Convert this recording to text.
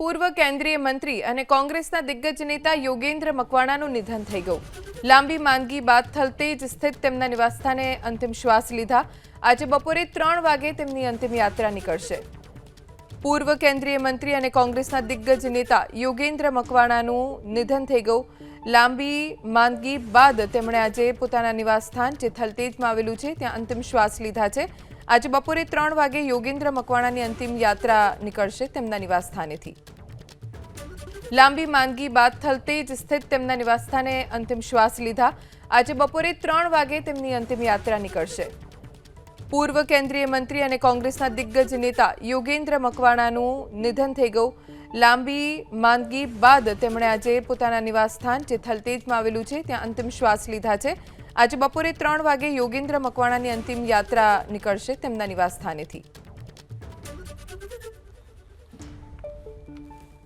પૂર્વ કેન્દ્રીય મંત્રી અને કોંગ્રેસના દિગ્ગજ નેતા યોગેન્દ્ર મકવાણાનું નિધન થઈ ગયું. લાંબી માંદગી બાદ થલતેજ સ્થિત તેમના નિવાસસ્થાને અંતિમ શ્વાસ લીધા. આજે બપોરે ત્રણ વાગે તેમની અંતિમ યાત્રા નીકળશે. પૂર્વ કેન્દ્રીય મંત્રી અને કોંગ્રેસના દિગ્ગજ નેતા યોગેન્દ્ર મકવાણાનું નિધન થઈ ગયું. લાંબી માંદગી બાદ તેમણે આજે પોતાના નિવાસસ્થાન, જે થલતેજમાં આવેલું છે, ત્યાં અંતિમ શ્વાસ લીધા છે. આજે બપોરે ત્રણ વાગે યોગેન્દ્ર મકવાણાની અંતિમ યાત્રા નીકળશે તેમના નિવાસસ્થાનેથી. લાંબી માંદગી બાદ થલતેજ સ્થિત તેમના નિવાસસ્થાને અંતિમ શ્વાસ લીધા. આજે બપોરે ત્રણ વાગે તેમની અંતિમ યાત્રા નીકળશે. પૂર્વ કેન્દ્રીય મંત્રી અને કોંગ્રેસના દિગ્ગજ નેતા યોગેન્દ્ર મકવાણાનું નિધન થઈ ગયું. લાંબી માંદગી બાદ તેમણે આજે પોતાના નિવાસસ્થાન, જે થલતેજમાં આવેલું છે, ત્યાં અંતિમ શ્વાસ લીધા છે. આજે બપોરે ત્રણ વાગે યોગેન્દ્ર મકવાણાની અંતિમ યાત્રા નીકળશે તેમના નિવાસસ્થાનેથી.